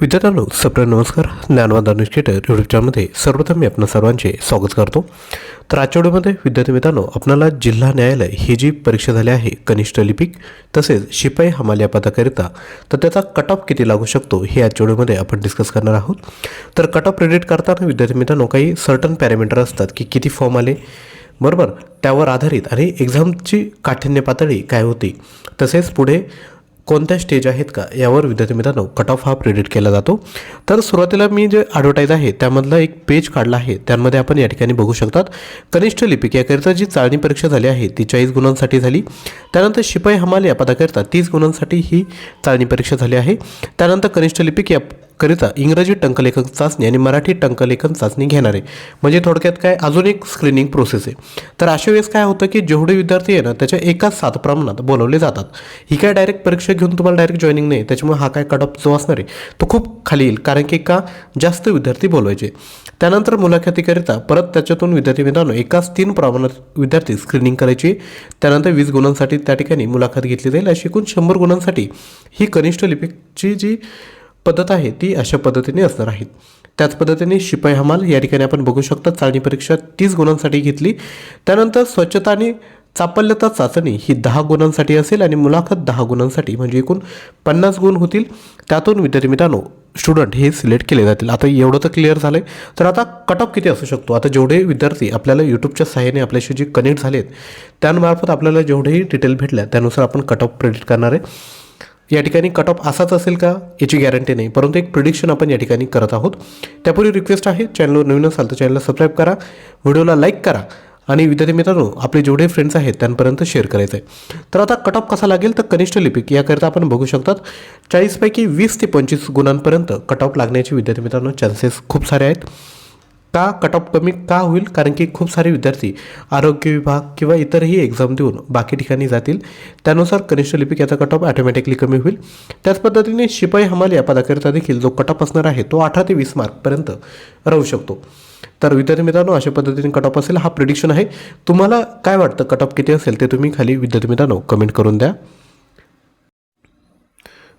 विद्यार्थ्यांनो सप्र नमस्कार. ज्ञानवाद अनुष्ठेटर यूट्यूब चॅनलमध्ये सर्वप्रथम मी आपणा सर्वांचे स्वागत करतो. तर आजच्या व्हिडिओमध्ये विद्यार्थी मित्रांनो आपल्याला जिल्हा न्यायालय ही जी परीक्षा झाली आहे कनिष्ठ लिपिक तसेच शिपाई हमाल या पदाकरिता तर त्याचा कट ऑफ किती लागू शकतो हे आजच्या व्हिडिओमध्ये आपण डिस्कस करणार आहोत. तर कट ऑफ क्रेडिट करताना विद्यार्थी मित्रांनो काही सर्टन पॅरामीटर असतात की किती फॉर्म आले. बरोबर? त्यावर आधारित आणि एक्झामची काठिण्य पातळी काय होती? तसेच पुढे कोणत्या स्टेज आहेत का? यावर विद्यार्थी मित्रांनो कट ऑफ हा प्रेडिट केला जातो. तर सुरुवातीला मी जे ॲडव्हर्टाईज आहे त्यामधला एक पेज काढला आहे. त्यामध्ये आपण या ठिकाणी बघू शकतात. कनिष्ठ लिपिक याकरिता जी चाळणी परीक्षा झाली आहे ती चाळीस गुणांसाठी झाली. त्यानंतर शिपाई हमाल या पदाकरिता तीस गुणांसाठी ही चाळणी परीक्षा झाली आहे. त्यानंतर कनिष्ठ लिपिक या करिता इंग्रजी टंकलेखन चाचणी आणि मराठी टंकलेखन चाचणी घेणारे म्हणजे थोडक्यात काय? अजून एक स्क्रीनिंग प्रोसेस आहे. तर अशा वेळेस काय होतं की जेवढे विद्यार्थी आहे ना त्याच्या एकाच सात प्रमाणात बोलवले जातात. ही काय डायरेक्ट परीक्षा घेऊन तुम्हाला डायरेक्ट जॉईनिंग नाही त्याच्यामुळे हा काय कट ऑफ जो असणार आहे तो खूप खाली येईल. कारण की का? जास्त विद्यार्थी बोलवायचे. त्यानंतर मुलाखतीकरिता परत त्याच्यातून विद्यार्थी मित्रांनो एकाच तीन प्रमाणात विद्यार्थी स्क्रीनिंग करायची. त्यानंतर वीस गुणांसाठी त्या ठिकाणी मुलाखत घेतली जाईल. अशी एकूण शंभर गुणांसाठी ही कनिष्ठ लिपिकची जी पद्धत आहे ती अशा पद्धतीने असणार आहेत त्याच पद्धतीने शिपाई हमाल या ठिकाणी आपण बघू शकता चाळणी परीक्षा तीस गुणांसाठी घेतली. त्यानंतर स्वच्छता आणि चापल्यता चाचणी ही दहा गुणांसाठी असेल आणि मुलाखत दहा गुणांसाठी म्हणजे एकूण पन्नास गुण होतील. त्यातून विद्यार्थी मित्रांनो स्टुडंट हे सिलेक्ट केले जातील. आता एवढं तर क्लिअर झालं आहे तर आता कट ऑफ किती असू शकतो? आता जेवढे विद्यार्थी आपल्याला यूट्यूबच्या सहाय्याने आपल्याशी जे कनेक्ट झालेत त्यामार्फत आपल्याला जेवढेही डिटेल भेटल्या त्यानुसार आपण कट ऑफ प्रेडिट करणार आहे. या ठिकाणी कट ऑफ असाच असेल का याची गॅरंटी नाही. परंतु एक प्रिडिक्शन आपण या ठिकाणी करत आहोत. त्यापूर्वी रिक्वेस्ट आहे चॅनलवर नवीन असाल तर चॅनलला सबस्क्राईब करा व्हिडिओला लाईक करा आणि विद्यार्थी मित्रांनो आपले जेवढे फ्रेंड्स आहेत त्यांपर्यंत शेअर करायचं आहे. तर आता कट ऑफ कसा लागेल तर कनिष्ठ लिपिक याकरिता आपण बघू शकतात चाळीसपैकी वीस ते पंचवीस गुणांपर्यंत कट ऑफ लागण्याचे विद्यार्थी मित्रांनो चान्सेस खूप सारे आहेत. का कट ऑफ कमी का होईल? कारण की खूप सारे विद्यार्थी आरोग्य विभाग किंवा इतरही एक्झाम देऊन बाकी ठिकाणी जातील. त्यानुसार कनिष्ठ लिपिक याचा कट ऑफ ऑटोमॅटिकली कमी होईल. त्याच पद्धतीने शिपाई हमाल या पदाकरिता देखील जो कट ऑफ असणार आहे तो अठरा ते वीस मार्कपर्यंत राहू शकतो. तर विद्यार्थी मित्रांनो अशा पद्धतीने कट ऑफ असेल हा प्रिडिक्शन आहे. तुम्हाला काय वाटतं? कट ऑफ किती असेल ते तुम्ही खाली विद्यार्थी मित्रांनो कमेंट करून द्या.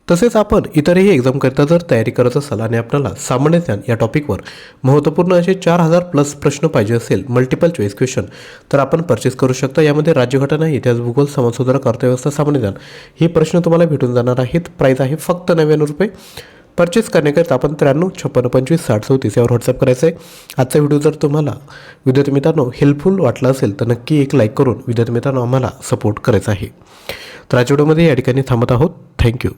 तसेच आपण इतरही एक्झामकरिता जर तयारी करत असाल आणि आपल्याला सामान्य ज्ञान या टॉपिकवर महत्त्वपूर्ण असे चार हजार प्लस प्रश्न पाहिजे असेल मल्टिपल चॉईस क्वेश्चन तर आपण परचेस करू शकता. यामध्ये राज्यघटना इतिहास भूगोल समाजसुधारक अर्थव्यवस्था सामान्य ज्ञान हे प्रश्न तुम्हाला भेटून जाणार आहेत. प्राईज आहे फक्त नव्याण्णव रुपये. परचेस करण्याकरिता आपण त्र्याण्णव छप्पन्न पंचवीस साठ चौतीस यावर व्हॉट्सअप करायचं आहे. आजचा व्हिडिओ जर तुम्हाला विद्यार्थी मित्रांनो हेल्पफुल वाटला असेल तर नक्की एक लाईक करून विद्यार्थी मित्रांनो आम्हाला सपोर्ट करायचा आहे. तर आज व्हिडिओमध्ये या ठिकाणी थांबत आहोत. थँक्यू